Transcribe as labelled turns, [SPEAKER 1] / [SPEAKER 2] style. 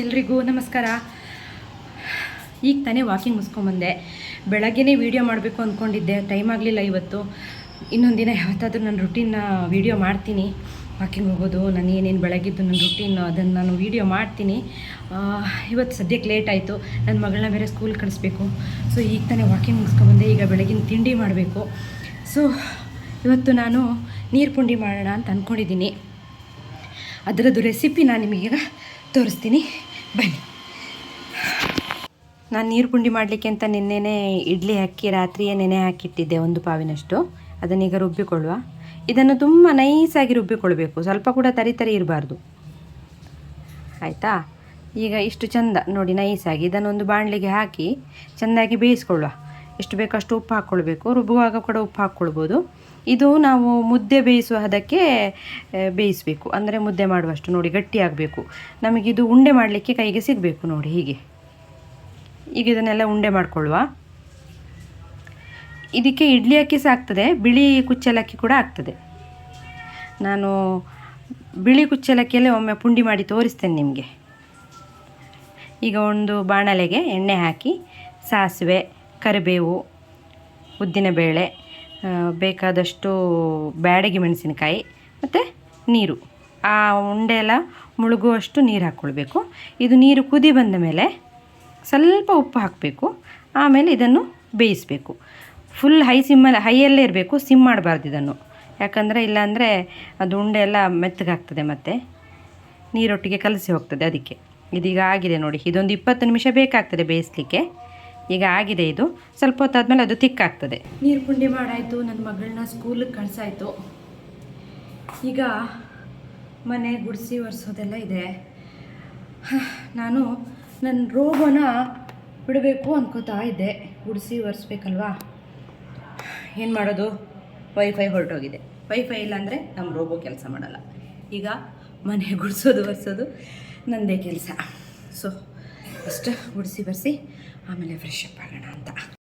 [SPEAKER 1] ಎಲ್ರಿಗೂ ನಮಸ್ಕಾರ. ಈಗ ತಾನೇ ವಾಕಿಂಗ್ ಮುಗಿಸ್ಕೊಂಬಂದೆ ಬೆಳಗ್ಗೆನೇ ವೀಡಿಯೋ ಮಾಡಬೇಕು ಅಂದ್ಕೊಂಡಿದ್ದೆ ಟೈಮ್ ಆಗಲಿಲ್ಲ ಇವತ್ತು. ಇನ್ನೊಂದು ದಿನ ಯಾವತ್ತಾದ್ರೂ ನನ್ನ ರುಟೀನ್ನ ವೀಡಿಯೋ ಮಾಡ್ತೀನಿ. ವಾಕಿಂಗ್ ಹೋಗೋದು, ನಾನು ಏನೇನು ಬೆಳಗಿದ್ದು ನನ್ನ ರುಟೀನ್ ಅದನ್ನು ನಾನು ವೀಡಿಯೋ ಮಾಡ್ತೀನಿ. ಇವತ್ತು ಸದ್ಯಕ್ಕೆ ಲೇಟ್ ಆಯಿತು. ನನ್ನ ಮಗಳನ್ನ ಬೇರೆ ಸ್ಕೂಲ್ ಕಳಿಸ್ಬೇಕು. ಸೊ ಈಗ ತಾನೇ ವಾಕಿಂಗ್ ಮುಗಿಸ್ಕೊಂಬಂದೆ ಈಗ ಬೆಳಗಿನ ತಿಂಡಿ ಮಾಡಬೇಕು. ಸೊ ಇವತ್ತು ನಾನು ನೀರು ಪುಂಡಿ ಮಾಡೋಣ ಅಂತ ಅಂದ್ಕೊಂಡಿದ್ದೀನಿ ಅದರದ್ದು ರೆಸಿಪಿ ನಾನು ನಿಮಗೀಗ ತೋರಿಸ್ತೀನಿ. ಬನ್ನಿ. ನಾನು ನೀರು ಪುಂಡಿ ಮಾಡಲಿಕ್ಕೆ ಅಂತ ನಿನ್ನೆನೇ ಇಡ್ಲಿ ಹಾಕಿ, ರಾತ್ರಿಯೇ ನೆನೆ ಹಾಕಿಟ್ಟಿದ್ದೆ ಒಂದು ಪಾವಿನಷ್ಟು. ಅದನ್ನೀಗ ರುಬ್ಬಿಕೊಳ್ಳುವ. ಇದನ್ನು ತುಂಬ ನೈಸಾಗಿ ರುಬ್ಬಿಕೊಳ್ಬೇಕು. ಸ್ವಲ್ಪ ಕೂಡ ತರಿ ತರಿ ಇರಬಾರ್ದು. ಆಯಿತಾ? ಈಗ ಇಷ್ಟು ಚಂದ ನೋಡಿ ನೈಸಾಗಿ ಇದನ್ನೊಂದು ಬಾಣಲಿಗೆ ಹಾಕಿ ಚೆಂದಾಗಿ ಬೇಯಿಸ್ಕೊಳ್ಳುವ. ಎಷ್ಟು ಬೇಕೋ ಅಷ್ಟು ಉಪ್ಪು ಹಾಕ್ಕೊಳ್ಬೇಕು. ರುಬ್ಬುವಾಗ ಕೂಡ ಉಪ್ಪು ಹಾಕ್ಕೊಳ್ಬೋದು. ಇದು ನಾವು ಮುದ್ದೆ ಬೇಯಿಸುವ ಹದಕ್ಕೆ ಬೇಯಿಸಬೇಕು. ಅಂದರೆ ಮುದ್ದೆ ಮಾಡುವಷ್ಟು ನೋಡಿ, ಗಟ್ಟಿಯಾಗಬೇಕು. ನಮಗಿದು ಉಂಡೆ ಮಾಡಲಿಕ್ಕೆ ಕೈಗೆ ಸಿಗಬೇಕು ನೋಡಿ, ಹೀಗೆ. ಈಗ ಇದನ್ನೆಲ್ಲ ಉಂಡೆ ಮಾಡಿಕೊಳ್ಳುವ. ಇದಕ್ಕೆ ಇಡ್ಲಿ ಅಕ್ಕಿ ಸಹ ಆಗ್ತದೆ, ಬಿಳಿ ಕುಚ್ಚಲಕ್ಕಿ ಕೂಡ ಆಗ್ತದೆ. ನಾನು ಬಿಳಿ ಕುಚ್ಚಲಕ್ಕಿಯಲ್ಲೇ ಒಮ್ಮೆ ಪುಂಡಿ ಮಾಡಿ ತೋರಿಸ್ತೇನೆ ನಿಮಗೆ. ಈಗ ಒಂದು ಬಾಣಲೆಗೆ ಎಣ್ಣೆ ಹಾಕಿ, ಸಾಸಿವೆ ಕರಿಬೇವು ಉದ್ದಿನಬೇಳೆ ಬೇಕಾದಷ್ಟು ಬ್ಯಾಡಗಿ ಮೆಣಸಿನಕಾಯಿ ಮತ್ತು ನೀರು. ಆ ಉಂಡೆ ಎಲ್ಲ ಮುಳುಗುವಷ್ಟು ನೀರು ಹಾಕ್ಕೊಳ್ಬೇಕು. ಇದು ನೀರು ಕುದಿ ಬಂದ ಮೇಲೆ ಸ್ವಲ್ಪ ಉಪ್ಪು ಹಾಕಬೇಕು. ಆಮೇಲೆ ಇದನ್ನು ಬೇಯಿಸಬೇಕು. ಫುಲ್ ಹೈ ಸಿಮ್ಮಲ್ಲಿ ಹೈಯಲ್ಲೇ ಇರಬೇಕು ಸಿಮ್ ಮಾಡಬಾರ್ದು ಇದನ್ನು. ಯಾಕಂದರೆ ಇಲ್ಲಾಂದರೆ ಅದು ಉಂಡೆ ಎಲ್ಲ ಮೆತ್ತಗಾಗ್ತದೆ ಮತ್ತು. ನೀರೊಟ್ಟಿಗೆ ಕಲಸಿ ಹೋಗ್ತದೆ ಅದಕ್ಕೆ. ಇದೀಗ ಆಗಿದೆ ನೋಡಿ, ಇದೊಂದು ಇಪ್ಪತ್ತು ನಿಮಿಷ ಬೇಕಾಗ್ತದೆ ಬೇಯಿಸಲಿಕ್ಕೆ. ಈಗ ಆಗಿದೆ ಇದು. ಸ್ವಲ್ಪ ಹೊತ್ತಾದ್ಮೇಲೆ ಅದು ತಿಕ್ಕಾಗ್ತದೆ. ನೀರು ಪುಂಡಿ ಮಾಡಾಯಿತು ನನ್ನ ಮಗಳನ್ನ ಸ್ಕೂಲಿಗೆ ಕಳ್ಸಾಯಿತು. ಈಗ ಮನೆ ಗುಡಿಸಿ ಒರೆಸೋದೆಲ್ಲ ಇದೆ. ನಾನು ನನ್ನ ರೋಬೋನ ಬಿಡಬೇಕು ಅನ್ಕೋತಾ ಇದ್ದೆ. ಗುಡಿಸಿ ಒರೆಸ್ಬೇಕಲ್ವಾ? ಏನು ಮಾಡೋದು? ವೈಫೈ ಹೊರಟೋಗಿದೆ. ವೈಫೈ ಇಲ್ಲಾಂದರೆ ನಮ್ಮ ರೋಬೋ ಕೆಲಸ ಮಾಡಲ್ಲ. ಈಗ ಮನೆ ಗುಡಿಸೋದು, ಒರೆಸೋದು ನನ್ನದೇ ಕೆಲಸ. ಸೊ ಅಷ್ಟು ಗುಡಿಸಿ ಬರ್ಸಿ ಆಮೇಲೆ ಫ್ರೆಶ್ ಅಪ್ ಆಗೋಣ ಅಂತ.